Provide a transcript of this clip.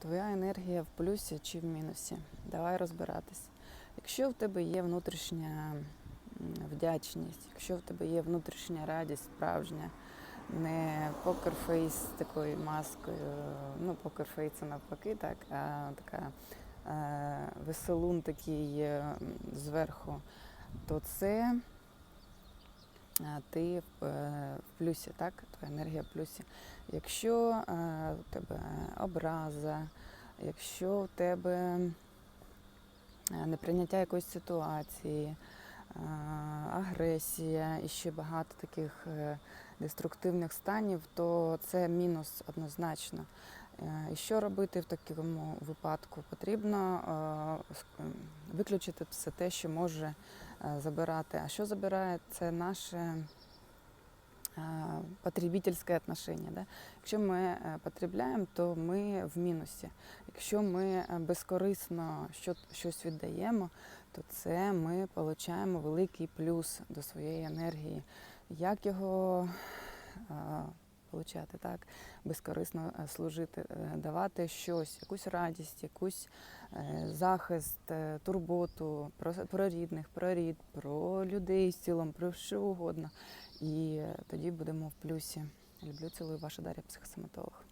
Твоя енергія в плюсі чи в мінусі? Давай розбиратись. Якщо в тебе є внутрішня вдячність, якщо в тебе є внутрішня радість справжня, не покерфейс з такою маскою, ну покерфейс це навпаки, так, а така е, веселун такий е, зверху, то це ти в, е, плюсі, так? Твоя енергія в плюсі. Якщо е, у тебе образа, якщо у тебе е, неприйняття якоїсь ситуації, е, агресія і ще багато таких е, деструктивних станів, то це мінус однозначно. Е, І що робити в такому випадку? Потрібно е, виключити все те, що може е, забирати. А що забирає? Це наше е, потребительське отношення. Да? Якщо ми е, потребляємо, то ми в мінусі. Якщо ми е, безкорисно щось віддаємо, то це ми отримуємо великий плюс до своєї енергії. Як його е, получати, так? безкорисно е, служити, е, давати щось, якусь радість, якусь е, захист, турботу про, про рідних, про рід, про людей з цілом, про що угодно. І тоді будемо в плюсі. Люблю, цілую, ваша Дар'я, психосоматолог.